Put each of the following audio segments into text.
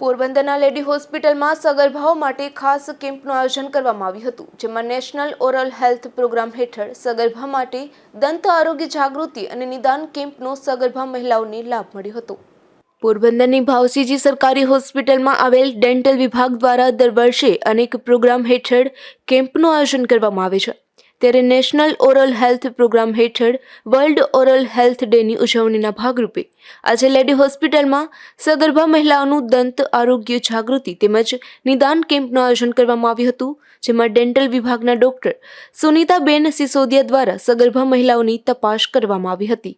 પોરબંદરના લેડી હોસ્પિટલમાં સગર્ભાઓ માટે ખાસ કેમ્પનું આયોજન કરવામાં આવ્યું હતું, જેમાં નેશનલ ઓરલ હેલ્થ પ્રોગ્રામ હેઠળ સગર્ભા માટે દંત આરોગ્ય જાગૃતિ અને નિદાન કેમ્પનો સગર્ભા મહિલાઓને લાભ મળ્યો હતો. પોરબંદરની ભાવસીજી સરકારી હોસ્પિટલમાં આવેલ ડેન્ટલ વિભાગ દ્વારા દર વર્ષે અનેક પ્રોગ્રામ હેઠળ કેમ્પનું આયોજન કરવામાં આવે છે. ત્યારે નેશનલ ઓરલ હેલ્થ પ્રોગ્રામ હેઠળ વર્લ્ડ ઓરલ હેલ્થ ડેની ઉજવણીના ભાગરૂપે આજે લેડી હોસ્પિટલમાં સગર્ભા મહિલાઓનું દંત આરોગ્ય જાગૃતિ તેમજ નિદાન કેમ્પનું આયોજન કરવામાં આવ્યું હતું, જેમાં ડેન્ટલ વિભાગના ડોક્ટર સુનીતાબેન સિસોદિયા દ્વારા સગર્ભા મહિલાઓની તપાસ કરવામાં આવી હતી.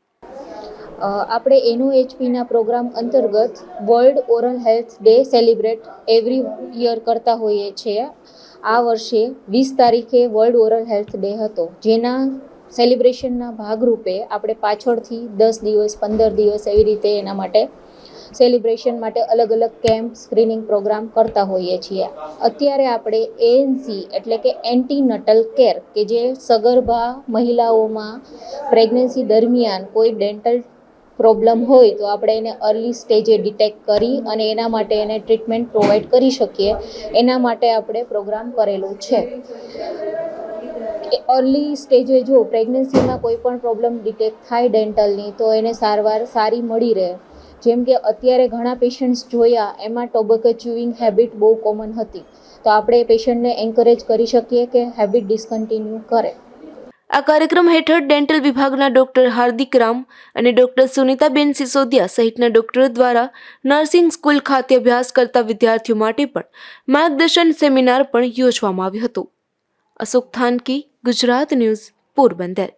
આપણે એનઓએચપીના પ્રોગ્રામ અંતર્ગત World Oral Health Day celebrate every year કરતા હોઈએ છીએ. આ વર્ષે વીસ તારીખે વર્લ્ડ ઓરલ હેલ્થ ડે હતો. જેના સેલિબ્રેશનના ભાગરૂપે આપણે પાછળથી દસ દિવસ, પંદર દિવસ એવી રીતે એના માટે સેલિબ્રેશન માટે અલગ અલગ કેમ્પ, સ્ક્રીનિંગ પ્રોગ્રામ કરતા હોઈએ છીએ. અત્યારે આપણે એએનસી એટલે કે એન્ટીનટલ કેર, કે જે સગર્ભા મહિલાઓમાં પ્રેગ્નન્સી દરમિયાન કોઈ ડેન્ટલ પ્રોબ્લેમ હોય તો આપણે એને અર્લી સ્ટેજે ડિટેક્ટ કરી અને એના માટે એને ટ્રીટમેન્ટ પ્રોવાઈડ કરી શકીએ. એના માટે આપણે પ્રોગ્રામ કરેલો છે. અર્લી સ્ટેજે જો પ્રેગ્નન્સીમાં કોઈ પણ પ્રોબ્લેમ ડિટેક્ટ થાય ડેન્ટલની તો એને સારવાર સારી મળી રહે. જેમ કે અત્યારે ઘણા પેશન્ટ્સ જોયા, એમાં ટોબેકો ચ્યુઇંગ હેબિટ બહુ કોમન હતી. તો આપણે પેશન્ટને એન્કરેજ કરી શકીએ કે હેબિટ ડિસકન્ટિન્યુ કરે. આ કાર્યક્રમ હેઠળ ડેન્ટલ વિભાગના ડોક્ટર હાર્દિક રામ અને ડોક્ટર સુનીતાબેન સિસોદિયા સહિતના ડોક્ટરો દ્વારા નર્સિંગ સ્કૂલ ખાતે અભ્યાસ કરતા વિદ્યાર્થીઓ માટે પણ માર્ગદર્શન સેમિનાર પણ યોજવામાં આવ્યું હતું. અશોક થાનકી, ગુજરાત ન્યૂઝ, પોરબંદર.